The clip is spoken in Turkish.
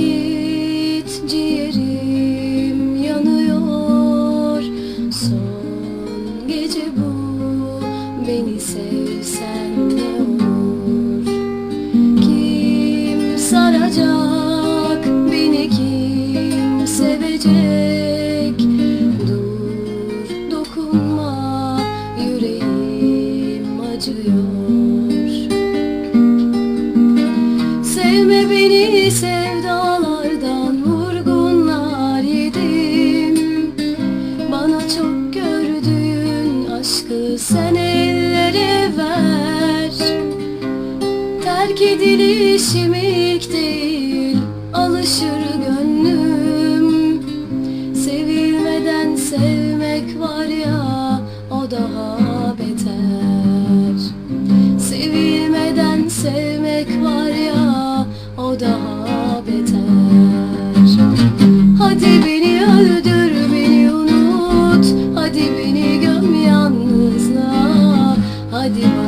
git ciğerim yanıyor. Son gece bu beni sevsen ne olur? Kim saracak beni kim sevecek? Dur dokunma yüreğim acıyor. Sevme beni sevdan çok gördüğün aşkı sen ellere ver. Terk edilişim ilk değil alışır gönlüm. Sevilmeden sevmek var ya o daha beter. de